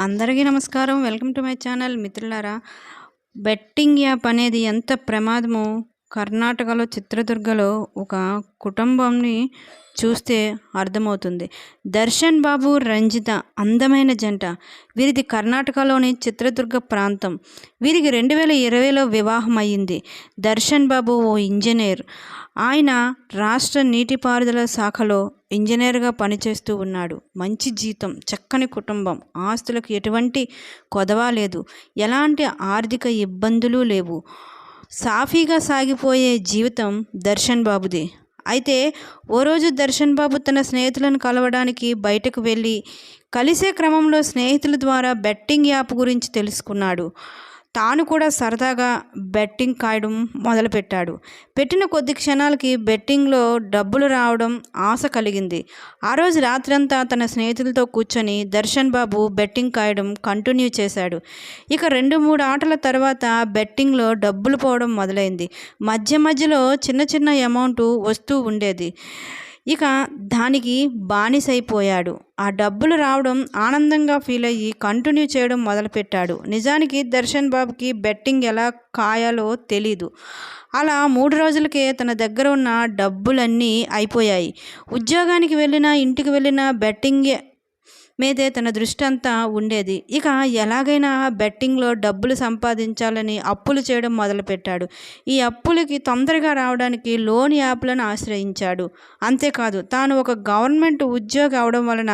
అందరికీ నమస్కారం. Welcome to my channel మిత్రులారా. బెట్టింగ్ యాప్ అనేది ఎంత ప్రమాదమో కర్ణాటకలో చిత్రదుర్గలో ఒక కుటుంబంని చూస్తే అర్థమవుతుంది. దర్శన్ బాబు రంజిత అందమైన జంట. వీరిది కర్ణాటకలోని చిత్రదుర్గ ప్రాంతం. వీరికి రెండు వేల ఇరవైలో వివాహం అయ్యింది. దర్శన్ బాబు ఓ ఇంజనీర్. ఆయన రాష్ట్ర నీటిపారుదల శాఖలో ఇంజనీర్గా పనిచేస్తూ ఉన్నాడు. మంచి జీతం చక్కని కుటుంబం. ఆస్తులకు ఎటువంటి కొదవ లేదు. ఎలాంటి ఆర్థిక ఇబ్బందులు లేవు. సాఫీగా సాగిపోయే జీవితం దర్శన్ బాబుది. అయితే ఓ రోజు దర్శన్ బాబు తన స్నేహితులను కలవడానికి బయటకు వెళ్ళి కలిసే క్రమంలో స్నేహితుల ద్వారా బెట్టింగ్ యాప్ గురించి తెలుసుకున్నాడు. తాను కూడా సరదాగా బెట్టింగ్ కాయడం మొదలుపెట్టాడు. పెట్టిన కొద్ది క్షణాలకి బెట్టింగ్లో డబ్బులు రావడం ఆశ కలిగింది. ఆ రోజు రాత్రంతా తన స్నేహితులతో కూర్చొని దర్శన్ బాబు బెట్టింగ్ కాయడం కంటిన్యూ చేశాడు. ఇక రెండు మూడు ఆటల తర్వాత బెట్టింగ్లో డబ్బులు పోవడం మొదలైంది. మధ్య మధ్యలో చిన్న చిన్న అమౌంట్ వస్తూ ఉండేది. ఇక దానికి బానిసైపోయాడు. ఆ డబ్బులు రావడం ఆనందంగా ఫీల్ అయ్యి కంటిన్యూ చేయడం మొదలుపెట్టాడు. నిజానికి దర్శన్ బాబుకి బెట్టింగ్ ఎలా కాయాలో తెలీదు. అలా మూడు రోజులకే తన దగ్గర ఉన్న డబ్బులన్నీ అయిపోయాయి. ఉద్యోగానికి వెళ్ళినా ఇంటికి వెళ్ళినా బెట్టింగ్ మీదే తన దృష్టి అంతా ఉండేది. ఇక ఎలాగైనా బెట్టింగ్లో డబ్బులు సంపాదించాలని అప్పులు చేయడం మొదలుపెట్టాడు. ఈ అప్పులకి తొందరగా రావడానికి లోన్ యాప్లను ఆశ్రయించాడు. అంతేకాదు తాను ఒక గవర్నమెంట్ ఉద్యోగి అవడం వలన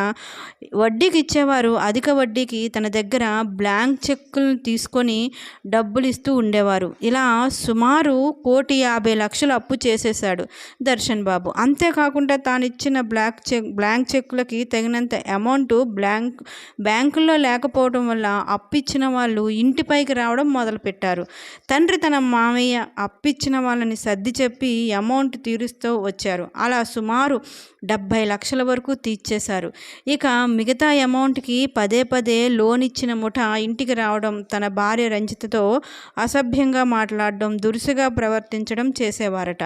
వడ్డీకి ఇచ్చేవారు అధిక వడ్డీకి తన దగ్గర బ్లాంక్ చెక్కులను తీసుకొని డబ్బులు ఇస్తూ ఉండేవారు. ఇలా సుమారు కోటి యాభై లక్షలు అప్పు చేసేశాడు దర్శన్ బాబు. అంతేకాకుండా తాను ఇచ్చిన బ్లాక్ చెక్ బ్లాంక్ చెక్కులకి తగినంత అమౌంట్ బ్లాంక్ బ్యాంకుల్లో లేకపోవడం వల్ల అప్పిచ్చిన వాళ్ళు ఇంటిపైకి రావడం మొదలుపెట్టారు. తండ్రి తన మామయ్య అప్పిచ్చిన వాళ్ళని సర్ది చెప్పి అమౌంట్ తీరుస్తూ వచ్చారు. అలా సుమారు డెబ్భై లక్షల వరకు తీర్చేశారు. ఇక మిగతా అమౌంట్కి పదే పదే లోన్ ఇచ్చిన ముఠ ఇంటికి రావడం తన భార్య రంజితతో అసభ్యంగా మాట్లాడడం దురుసుగా ప్రవర్తించడం చేసేవారట.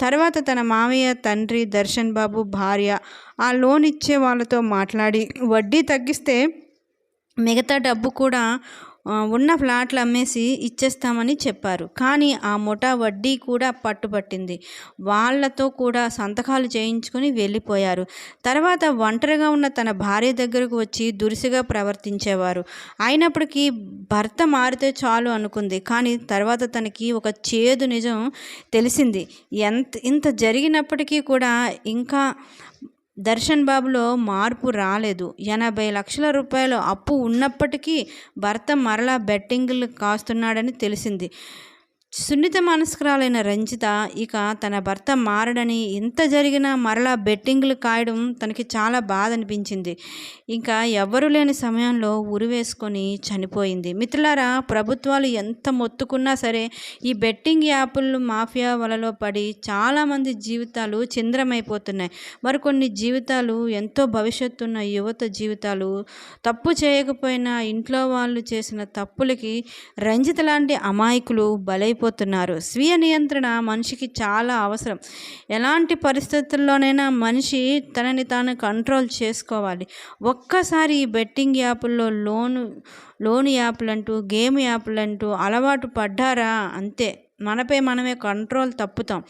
తర్వాత తన మామయ్య తండ్రి దర్శన్ బాబు భార్య ఆ లోన్ ఇచ్చే వాళ్ళతో మాట్లాడి వడ్డీ తగ్గిస్తే మిగతా డబ్బు కూడా ఉన్న ఫ్లాట్లు అమ్మేసి ఇచ్చేస్తామని చెప్పారు. కానీ ఆ ముఠా వడ్డీ కూడా పట్టుబట్టింది. వాళ్ళతో కూడా సంతకాలు చేయించుకొని వెళ్ళిపోయారు. తర్వాత ఒంటరిగా ఉన్న తన భార్య దగ్గరకు వచ్చి దురుసుగా ప్రవర్తించేవారు. అయినప్పటికీ భర్త మారితే చాలు అనుకుంది. కానీ తర్వాత తనకి ఒక చేదు నిజం తెలిసింది. ఎంత ఇంత జరిగినప్పటికీ కూడా ఇంకా దర్శన్ బాబులో మార్పు రాలేదు. ఎనభై లక్షల రూపాయలు అప్పు ఉన్నప్పటికీ భర్త మరలా బెట్టింగ్లు కాస్తున్నాడని తెలిసింది. సున్నిత మనస్కురాలైన రంజిత ఇక తన భర్త మారడని ఎంత జరిగినా మరలా బెట్టింగ్లు కాయడం తనకి చాలా బాధ అనిపించింది ఇంకా ఎవ్వరూ లేని సమయంలో ఉరివేసుకొని చనిపోయింది. మిత్రులారా ప్రభుత్వాలు ఎంత మొత్తుకున్నా సరే ఈ బెట్టింగ్ యాప్లు మాఫియా వలలో పడి చాలామంది జీవితాలు చింద్రమైపోతున్నాయి. మరికొన్ని జీవితాలు ఎంతో భవిష్యత్తున్న యువత జీవితాలు తప్పు చేయకపోయినా ఇంట్లో వాళ్ళు చేసిన తప్పులకి రంజిత లాంటి అమాయకులు బలైపో పడిపోతున్నారు స్వీయ నియంత్రణ మనిషికి చాలా అవసరం. ఎలాంటి పరిస్థితుల్లోనైనా మనిషి తనని తాను కంట్రోల్ చేసుకోవాలి. ఒక్కసారి ఈ బెట్టింగ్ యాప్ల్లో లోను లోన్ యాప్లంటూ గేమ్ యాప్లు అంటూ అలవాటు పడ్డారా? అంతే. మనపై మనమే కంట్రోల్ తప్పుతాం.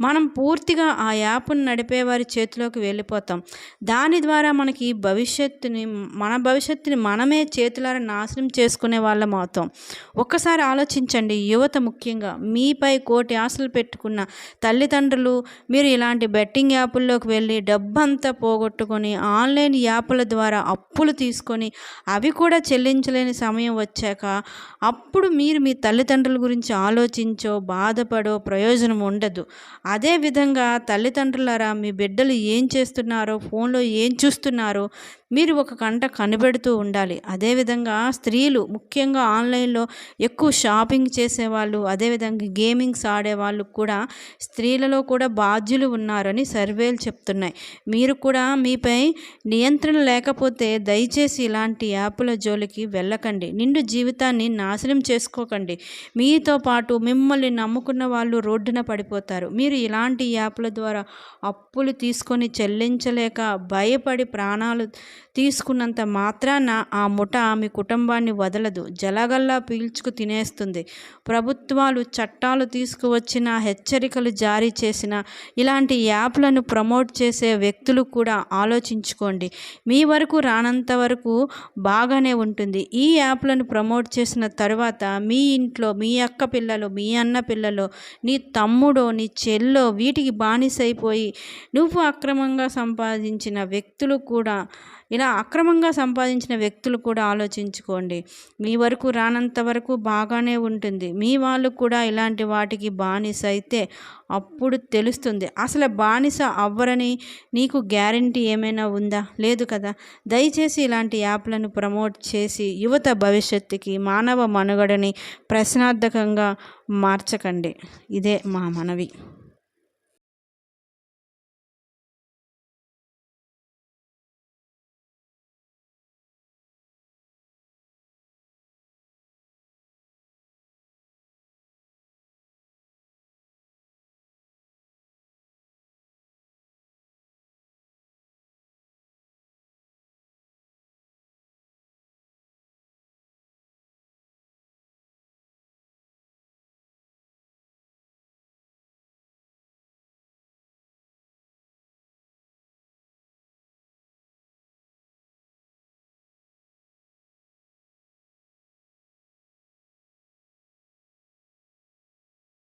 మనం పూర్తిగా ఆ యాప్ను నడిపే వారి చేతిలోకి వెళ్ళిపోతాం. దాని ద్వారా మనకి భవిష్యత్తుని మన భవిష్యత్తుని మనమే చేతులారా నాశనం చేసుకునే వాళ్ళం అవుతాం. ఒక్కసారి ఆలోచించండి యువత ముఖ్యంగా మీపై కోటి ఆశలు పెట్టుకున్న తల్లిదండ్రులు మీరు ఇలాంటి బెట్టింగ్ యాపుల్లోకి వెళ్ళి డబ్బంతా పోగొట్టుకొని ఆన్లైన్ యాప్ల ద్వారా అప్పులు తీసుకొని అవి కూడా చెల్లించలేని సమయం వచ్చాక అప్పుడు మీరు మీ తల్లిదండ్రుల గురించి ఆలోచించో బాధపడో ప్రయోజనం ఉండదు. అదేవిధంగా తల్లిదండ్రులారా మీ బిడ్డలు ఏం చేస్తున్నారో ఫోన్లో ఏం చూస్తున్నారో మీరు ఒక కంట కనిపెడుతూ ఉండాలి. అదేవిధంగా స్త్రీలు ముఖ్యంగా ఆన్లైన్లో ఎక్కువ షాపింగ్ చేసేవాళ్ళు అదేవిధంగా గేమింగ్స్ ఆడేవాళ్ళు కూడా స్త్రీలలో కూడా బాధ్యులు ఉన్నారని సర్వేలు చెప్తున్నాయి. మీరు కూడా మీపై నియంత్రణ లేకపోతే దయచేసి ఇలాంటి యాప్ల జోలికి వెళ్ళకండి. నిండు జీవితాన్ని నాశనం చేసుకోకండి. మీతో పాటు మిమ్మల్ని నమ్ముకున్న వాళ్ళు రోడ్డున పడిపోతారు. మీరు ఇలాంటి యాప్ల ద్వారా అప్పులు తీసుకొని చెల్లించలేక భయపడి ప్రాణాలు తీసుకున్నంత మాత్రాన ఆ ముఠ మీ కుటుంబాన్ని వదలదు. జలగల్లా పీల్చుకు తినేస్తుంది. ప్రభుత్వాలు చట్టాలు తీసుకువచ్చిన హెచ్చరికలు జారీ చేసిన ఇలాంటి యాప్లను ప్రమోట్ చేసే వ్యక్తులు కూడా ఆలోచించుకోండి. మీ వరకు రానంత వరకు బాగానే ఉంటుంది. ఈ యాప్లను ప్రమోట్ చేసిన తర్వాత మీ ఇంట్లో మీ అక్క పిల్లలు మీ అన్న పిల్లలు నీ తమ్ముడో నీ చెల్లో వీటికి బానిసైపోయి నువ్వు అక్రమంగా సంపాదించిన వ్యక్తులు కూడా ఇలా అక్రమంగా సంపాదించిన వ్యక్తులు కూడా ఆలోచించుకోండి. మీ వరకు రానంత వరకు బాగానే ఉంటుంది. మీ వాళ్ళు కూడా ఇలాంటి వాటికి బానిస అయితే అప్పుడు తెలుస్తుంది. అసలు బానిస అవ్వరని నీకు గ్యారంటీ ఏమైనా ఉందా? లేదు కదా. దయచేసి ఇలాంటి యాప్లను ప్రమోట్ చేసి యువత భవిష్యత్తుకి మానవ మనుగడని ప్రశ్నార్థకంగా మార్చకండి. ఇదే మా మనవి.